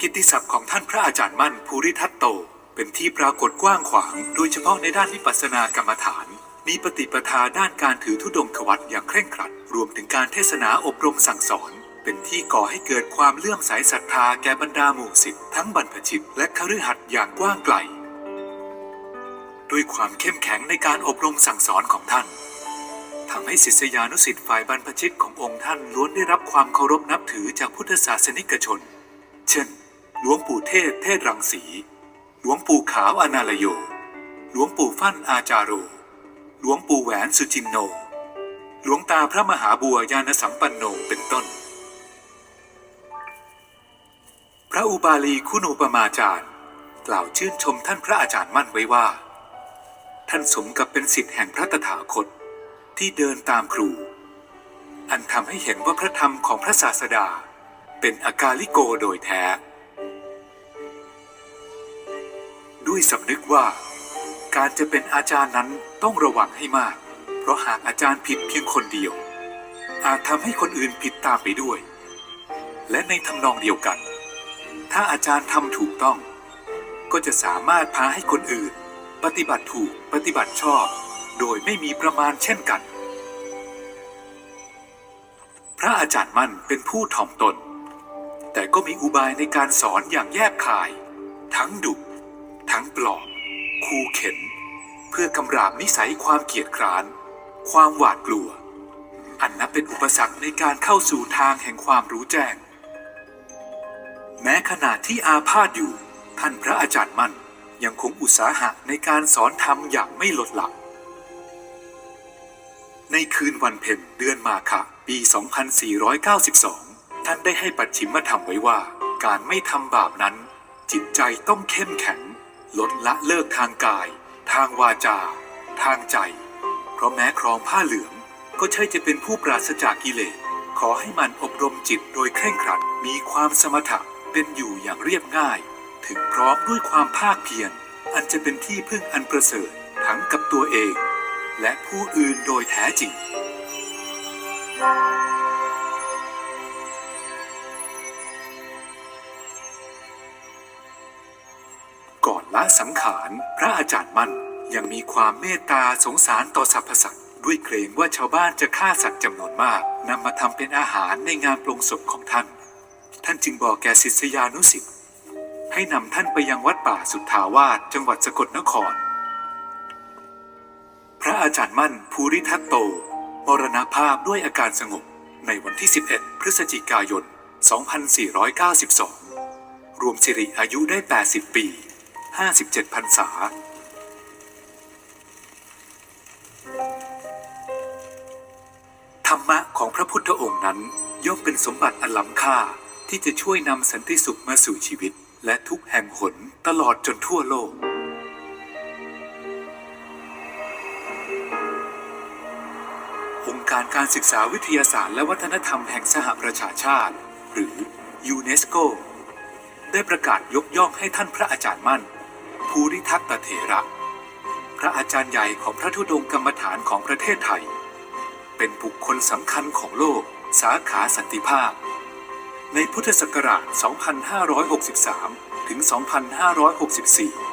กิตติศัพท์ของท่านพระอาจารย์มั่นภูริทัตโต เป็นที่ปรากฏกว้างขวาง โดยเฉพาะในด้านวิปัสสนากรรมฐาน มีปฏิปทาด้านการถือธุดงควัตอย่างเคร่งครัด รวมถึงการเทศนาอบรมสั่งสอน เป็นที่ก่อให้เกิดความเลื่อมใสศรัทธาแก่บรรดาหมู่สิทธิ์ทั้งบรรพชิตและคฤหัสถ์อย่างกว้างไกลด้วยความเข้มแข็งในการอบรมสั่งสอนของท่านทำให้ศิษยานุสิษย์ฝ่ายบรรพชิตขององค์ท่านล้วนได้รับความเคารพนับถือจากพุทธศาสนิกชน เช่น หลวงปู่เทศเทศรังสี หลวงปู่ขาวอนาลโย หลวงปู่ฟั่นอาจาโร หลวงปู่แหวนสุจินโน หลวงตาพระมหาบัวยานสัมปันโนเป็นต้น พระอุบาลีคุณูปมาจารย์ กล่าวชื่นชมท่านพระอาจารย์มั่นไว้ว่า ท่านสมกับเป็นสิทธิ์แห่งพระตถาคตที่เดินตามครู อันทำให้เห็นว่าพระธรรมของพระศาสดา เป็นอากาลิโกโดยแท้ ด้วยสำนึกว่า การจะเป็นอาจารย์นั้นต้องระวังให้มาก เพราะหากอาจารย์ผิดเพียงคนเดียว อาจทำให้คนอื่นผิดตามไปด้วย และในทำนองเดียวกัน ถ้าอาจารย์ทำถูกต้อง ก็จะสามารถพาให้คนอื่น ปฏิบัติถูกปฏิบัติชอบ โดยไม่มีประมาณเช่นกัน พระอาจารย์มั่นเป็นผู้ถ่อมตน แต่ก็มีอุบายในการสอนอย่างแยบคาย ทั้งดุ ทั้งปลอบคูเข็น เพื่อกำราบนิสัยความเกียจคร้าน ความหวาดกลัว อันนับเป็นอุปสรรคในการเข้าสู่ทางแห่งความรู้แจ้ง แม้ขณะที่อาพาธอยู่ ท่านพระอาจารย์มั่นยังคงอุตสาหะในการสอนธรรมอย่างไม่ลดหลั่นในคืนวันเพ็ญเดือนมาฆะปี 2492 ท่านได้ให้ปัจฉิมธรรมไว้ว่า การไม่ทำบาปนั้น จิตใจต้องเข้มแข็ง ลดละเลิกทางกาย ทางวาจา ทางใจ เพราะแม้ครองผ้าเหลือง ก็ใช่จะเป็นผู้ปราศจากกิเลส ขอให้มันอบรมจิตโดยเคร่งครัด มีความสมถะเป็นอยู่อย่างเรียบง่าย ถึงพร้อมด้วยความภาคเพียร อันจะเป็นที่พึ่งอันประเสริฐทั้งกับตัวเอง และผู้อื่นโดยแท้จริงก่อ ละสังขาร พระอาจารย์มั่น ยังมีความเมตตาสงสารต่อสรรพสัตว์ด้วยเกรงว่าชาวบ้านจะฆ่าสัตว์จำนวนมากนำมาทำเป็นอาหารในงานปลงศพของท่าน ท่านจึงบอกแก่ศิษยานุสิษย์ให้นำท่านไปยังวัดป่าสุทธาวาสจังหวัดสกลนคร พระอาจารย์มั่นภูริทัตโต มรณภาพด้วยอาการสงบในวันที่ 11 พฤศจิกายน 2492 รวมสิริอายุได้ 80 ปี 57พรรษา ธรรมะของพระพุทธองค์นั้น ย่อมเป็นสมบัติอันล้ำค่าที่จะช่วยนำสันติสุขมาสู่ชีวิต และทุกแห่งหนตลอดจนทั่วโลก องค์การการศึกษาวิทยาศาสตร์และวัฒนธรรมแห่งสหประชาชาติ หรือยูเนสโกได้ประกาศยกย่องให้ท่านพระอาจารย์มั่น ภูริทัตตเถระ พระอาจารย์ใหญ่ของพระธุดงค์กรรมฐานของประเทศไทย เป็นบุคคลสำคัญของโลกสาขาสันติภาพ ในพุทธศักราช 2563 ถึง 2564